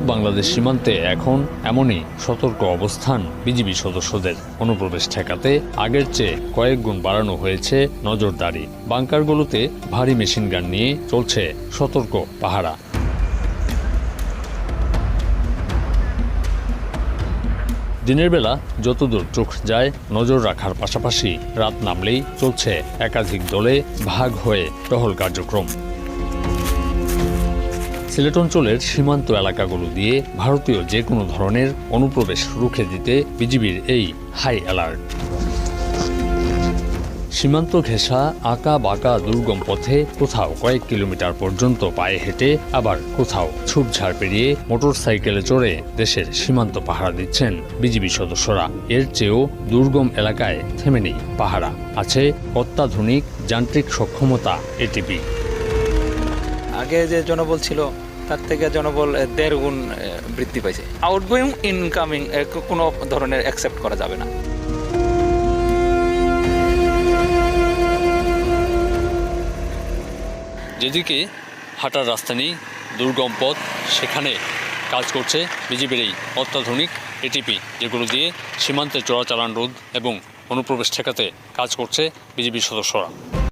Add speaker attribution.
Speaker 1: বাংলাদেশ সীমান্তে এখন এমনই সতর্ক অবস্থান বিজিবি সদস্যদের। অনুপ্রবেশ ঠেকাতে আগের চেয়ে কয়েক গুণ বাড়ানো হয়েছে নজরদারি। বাংকারগুলোতে ভারী মেশিনগান নিয়ে চলছে সতর্ক পাহারা। দিনের বেলা যতদূর চোখ যায়, নজর রাখার পাশাপাশি রাত নামলেই চলছে একাধিক দলে ভাগ হয়ে টহল কার্যক্রম। সিলেট অঞ্চলের সীমান্ত এলাকাগুলো দিয়ে ভারতীয় যে কোনো ধরনের অনুপ্রবেশ রুখে দিতে বিজিবির এই হাই অ্যালার্ট। সীমান্ত ঘেঁষা, আঁকা বাঁকা দুর্গম পথে কোথাও কয়েক কিলোমিটার পর্যন্ত পায়ে হেঁটে আবার কোথাও ঝুপঝাড় পেরিয়ে মোটরসাইকেলে চড়ে দেশের সীমান্ত পাহারা দিচ্ছেন বিজিবি সদস্যরা। এর চেয়েও দুর্গম এলাকায় থেমে নেই পাহারা। আছে অত্যাধুনিক যান্ত্রিক সক্ষমতা এটিপি
Speaker 2: আগে যে জনবল ছিল তার থেকে জনবল দেড় গুণ বৃদ্ধি পাইছে। আউটগোয়িং ইনকামিং কোনো ধরনের অ্যাকসেপ্ট করা যাবে না।
Speaker 1: যেদিকে হাঁটার রাস্তা নেই, দুর্গম পথ, সেখানে কাজ করছে বিজেপির এই অত্যাধুনিক এটিপি যেগুলো দিয়ে সীমান্তে চোরাচালান রোধ এবং অনুপ্রবেশ ঠেকাতে কাজ করছে বিজেপির সদস্যরা।